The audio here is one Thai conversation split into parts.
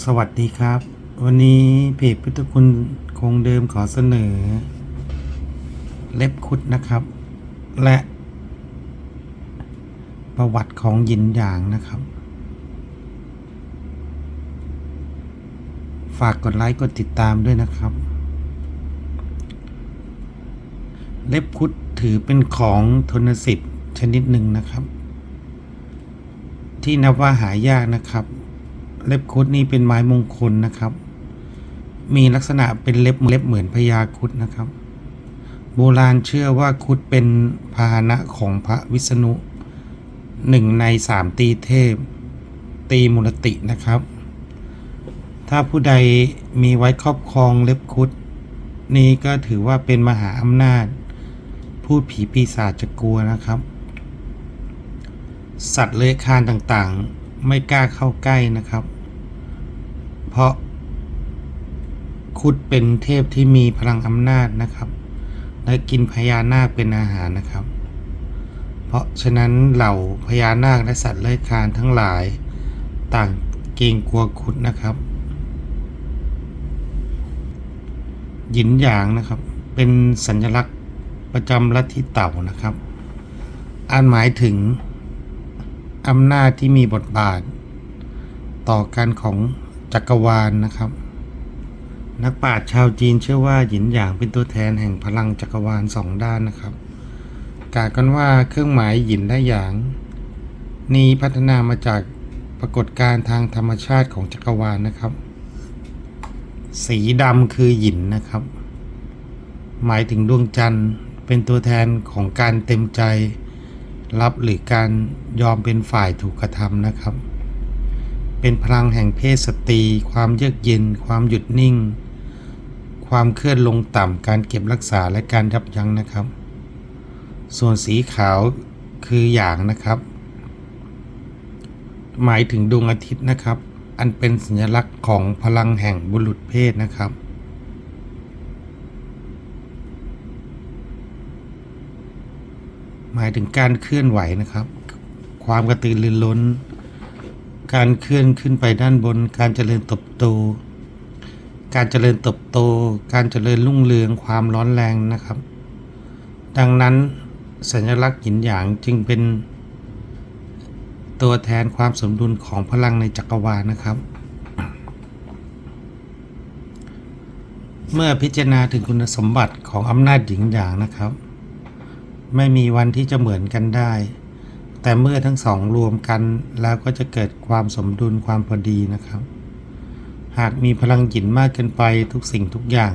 สวัสดีครับ วันนี้เพจพุทธคุณคงเดิมขอเสนอ เล็บคุดนะครับ และ ประวัติของหยินหยางนะครับ ฝากกดไลค์กดติดตามด้วยนะครับ เล็บคุดถือเป็นของทนสิทธิ์ชนิดหนึ่งนะครับ ที่นับว่าหายากนะครับ เล็บคุดนี่เป็นไม้มงคลนะครับ มีลักษณะเป็นเล็บเล็บเหมือนพญาคุดนะครับ โบราณเชื่อว่าคุดเป็นพาหนะของพระวิษณุหนึ่งในสามตีเทพ ตีมุรตินะครับ ถ้าผู้ใดมีไว้ครอบครองเล็บคุด นี้ก็ถือว่าเป็นมหาอำนาจพูดผีปีศาจจะกลัวนะครับ สัตว์เลื้อยคลานต่างๆ ไม่กล้าเข้าใกล้นะครับ เพราะคุดเป็นเทพที่มีพลังอำนาจนะครับ และกินพญานาคเป็นอาหารนะครับ เพราะฉะนั้นเหล่าพญานาคและสัตว์เลื้อยคลานทั้งหลายต่างเกรงกลัวคุดนะครับหยินหยางนะครับ เป็นสัญลักษณ์ประจำลัทธิเต่านะครับอันหมายถึงอำนาจที่มีบทบาท ต่อกันของ จักรวาลนะครับ นักปราชญ์ชาวจีนเชื่อว่าหยินหยางเป็นตัวแทนแห่งพลังจักรวาลสองด้านนะครับกล่าวกันว่าเครื่องหมายหยินและหยาง นี้พัฒนามาจากปรากฏการณ์ทางธรรมชาติของจักรวาลนะครับ สีดำคือหยินนะครับ หมายถึงดวงจันทร์เป็นตัวแทนของการเต็มใจรับหรือการยอมเป็นฝ่ายถูกกระทำนะครับ เป็นพลังแห่งเพศสตรี ความเยือกเย็น ความหยุดนิ่ง ความเคลื่อนลงต่ำ การเก็บรักษาและการยับยั้งนะครับ ส่วนสีขาวคืออย่างนะครับ หมายถึงดวงอาทิตย์นะครับ อันเป็นสัญลักษณ์ของพลังแห่งบุรุษเพศนะครับหมายถึงการเคลื่อนไหวนะครับ ความกระตือรือร้น การเคลื่อนขึ้นไปด้านบน การเจริญเติบโต การเจริญเติบโต การเจริญรุ่งเรืองความร้อนแรงนะครับ ดังนั้นสัญลักษณ์หยินหยางจึงเป็น ตัวแทนความสมดุลของพลังในจักรวาลนะครับ เมื่อพิจารณาถึงคุณสมบัติของอำนาจหยินหยางนะครับ ไม่มีวันที่จะเหมือนกันได้ แต่เมื่อทั้งสองรวมกันแล้วก็จะเกิดความสมดุลความพอดีนะครับ หากมีพลังหยินมากเกินไปทุกสิ่งทุกอย่าง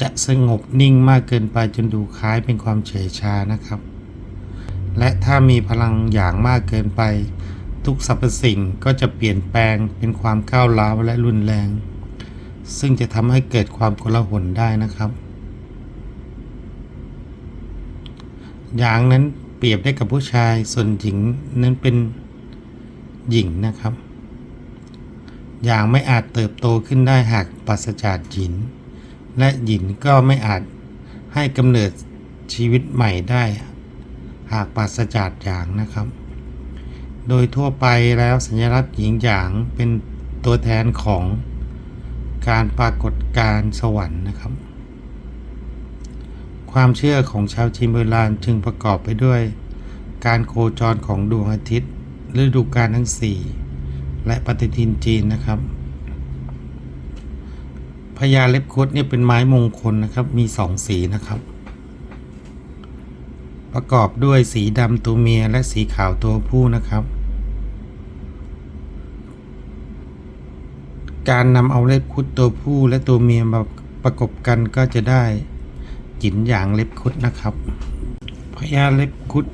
จะสงบนิ่งมากเกินไปจนดูคล้ายเป็นความเฉยชานะครับ และถ้ามีพลังอย่างมากเกินไป ทุกสรรพสิ่งก็จะเปลี่ยนแปลงเป็นความก้าวร้าวและรุนแรง ซึ่งจะทำให้เกิดความโกลาหลได้นะครับ อย่างนั้น เปรียบได้กับผู้ชายส่วนหญิงนั้นเป็นหญิงนะครับ อย่างไม่อาจเติบโตขึ้นได้หากปราศจากหญิน และหญินก็ไม่อาจให้กำเนิดชีวิตใหม่ได้ หากปราศจากหยางนะครับ โดยทั่วไปแล้วสัญลักษณ์หญิงหยางเป็นตัวแทนของการปรากฏการสวรรค์นะครับ ความเชื่อของชาวจีนโบราณจึงประกอบไปด้วย การโคจรของดวงอาทิตย์ฤดูกาลทั้ง 4 และปฏิทินจีนนะครับพญาเล็บคดเนี่ยเป็นไม้มงคลนะครับ มีสองสีนะครับ ประกอบด้วยสีดำตัวเมียและสีขาวตัวผู้นะครับ การนำเอาเล็บคุดตัวผู้และตัวเมียมาประกบกันก็จะได้ จินหยางเล็บคุดนะครับพญาเล็บคุด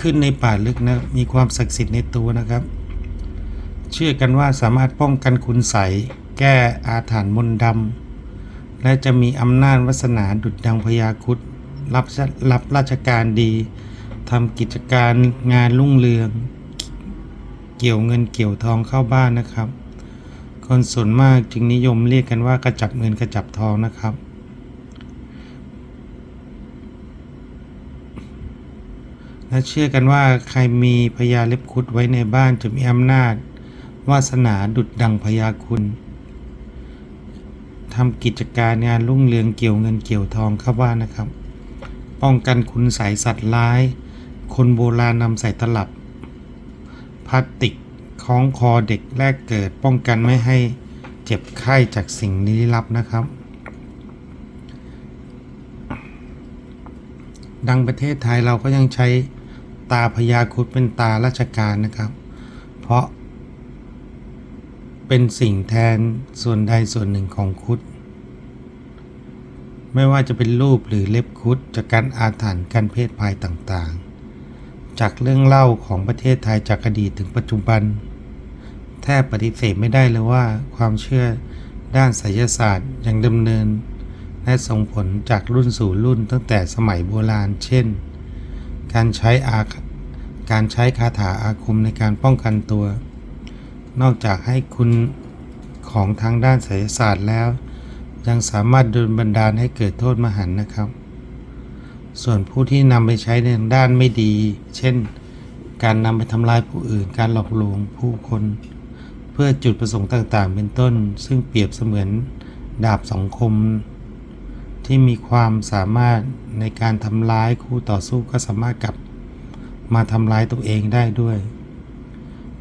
ขึ้นในป่าลึกนะมีความศักดิ์สิทธิ์ในตัวนะครับ เชื่อกันว่าสามารถป้องกันคุณใสแก้อาถรรพ์มนต์ดำและจะมีอำนาจวาสนาดุจดังพญาคุดรับรับราชการดีทำกิจการงานรุ่งเรือง เกี่ยวเงินเกี่ยวทองเข้าบ้านนะครับ คนส่วนมากจึงนิยมเรียกกันว่ากระจับเงินกระจับทองนะครับ และเชื่อกันว่าใครมีพญาเล็บคุดไว้ในบ้านจะมีอำนาจ วาสนาดุดดังพยาคุณทำกิจการงานรุ่งเรืองเกี่ยวเงินเกี่ยวทองครับว่านะครับ ป้องกันคุณใสยสัตว์ร้าย คนโบราณนำใส่ตลับพลาสติกคล้องคอเด็กแรกเกิด ป้องกันไม่ให้เจ็บไข้จากสิ่งลี้ลับนะครับ ดังประเทศไทยเราก็ยังใช้ ตาพญาคุดเป็นตาราชการนะครับ เพราะ เป็นสิ่งแทนส่วนใดส่วนหนึ่งของคุด ไม่ว่าจะเป็นรูปหรือเล็บคุดจากการอาถรรพ์การเพศภัยต่างๆ จากเรื่องเล่าของประเทศไทยจากอดีตถึงปัจจุบัน แทบปฏิเสธไม่ได้เลยว่าความเชื่อด้านไสยศาสตร์ยังดำเนิน และส่งผลจากรุ่นสู่รุ่นตั้งแต่สมัยโบราณ เช่น การใช้อาการใช้คาถาอาคมในการป้องกันตัว นอกจากให้คุณของทางด้านไสยศาสตร์แล้ว ยังสามารถดลบันดาลให้เกิดโทษมหันต์นะครับ ส่วนผู้ที่นำไปใช้ในทางด้านไม่ดี เช่น การนำไปทำลายผู้อื่น การหลอกลวงผู้คน เพื่อจุดประสงค์ต่างๆ เป็นต้น ซึ่งเปรียบเสมือนดาบสองคม ที่มีความสามารถในการทำร้ายคู่ต่อสู้ก็สามารถกลับมาทำร้ายตัวเองได้ด้วย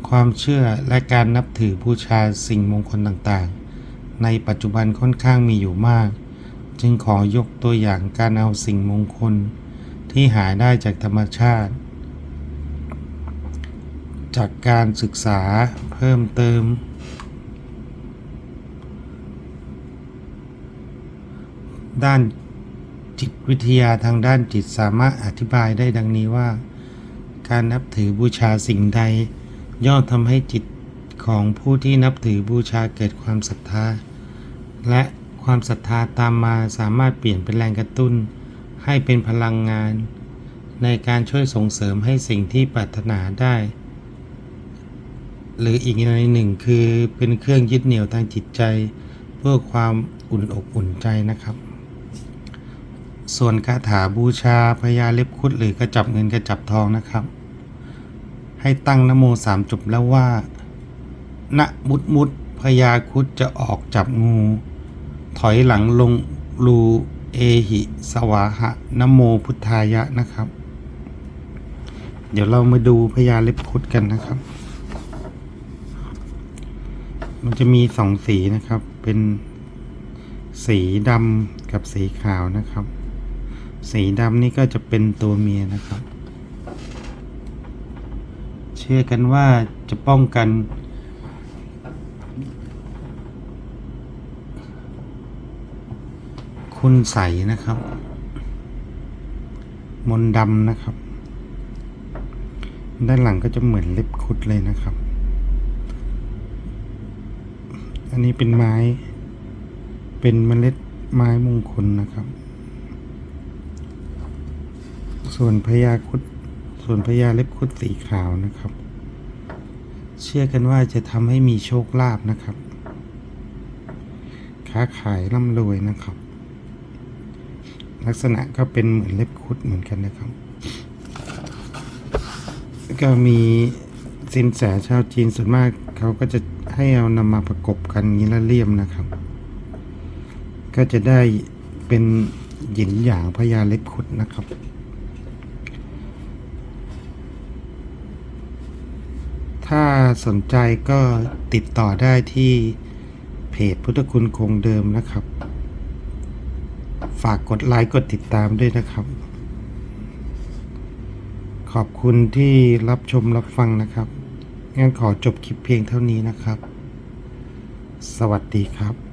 ความเชื่อและการนับถือบูชาสิ่งมงคลต่างๆ ในปัจจุบันค่อนข้างมีอยู่มาก จึงขอยกตัวอย่างการเอาสิ่งมงคลที่หาได้จากธรรมชาติ จากการศึกษาเพิ่มเติม ด้านจิตวิทยาทางด้านจิตสามารถอธิบายได้ดังนี้ว่า การนับถือบูชาสิ่งใด ย่อมทำให้จิตของผู้ที่นับถือบูชาเกิดความศรัทธา และความศรัทธาตามมาสามารถเปลี่ยนเป็นแรงกระตุ้น ให้เป็นพลังงาน ในการช่วยส่งเสริมให้สิ่งที่ปรารถนาได้ หรืออีกในหนึ่งคือเป็นเครื่องยึดเหนี่ยวทางจิตใจ เพื่อความอุ่นอกอุ่นใจนะครับ ส่วนคาถาบูชาพญาเล็บคุดหรือกระจับเงินกระจับทองนะครับ ให้ตั้งนโมสามจบแล้วว่าณมุดมุดพญาคุดจะออกจับงู ถอยหลังลงรูเอหิสวาหะนโมพุทธายะนะครับ เดี๋ยวเรามาดูพญาเล็บคุดกันนะครับ มันจะมีสองสีนะครับเป็นสีดำกับสีขาวนะครับ สีดำนี่ก็จะเป็นตัวเมียนะครับ เชื่อกันว่าจะป้องกัน คุณใสนะครับ มนดำนะครับ ด้านหลังก็จะเหมือนเล็บคุดเลยนะครับ อันนี้เป็นไม้ เป็นเมล็ดไม้มงคลนะครับ ส่วนพญาคุดส่วนพญาเล็บคุดสีขาวนะครับ เชื่อกันว่าจะทำให้มีโชคลาภนะครับ ค้าขายร่ำรวยนะครับ ลักษณะก็เป็นเหมือนเล็บคุดเหมือนกันนะครับ ก็มีสินแสชาวจีนส่วนมากเขาก็จะให้เอานำมาประกบกันงนี้และเลี่ยมนะครับ ก็จะได้เป็นหยินหยางพญาเล็บคุดนะครับ ถ้าสนใจก็ติดต่อได้ที่เพจพุทธคุณคงเดิมนะครับ ฝากกดไลค์กดติดตามด้วยนะครับ ขอบคุณที่รับชมรับฟังนะครับงั้นขอจบคลิปเพียงเท่านี้นะครับ สวัสดีครับ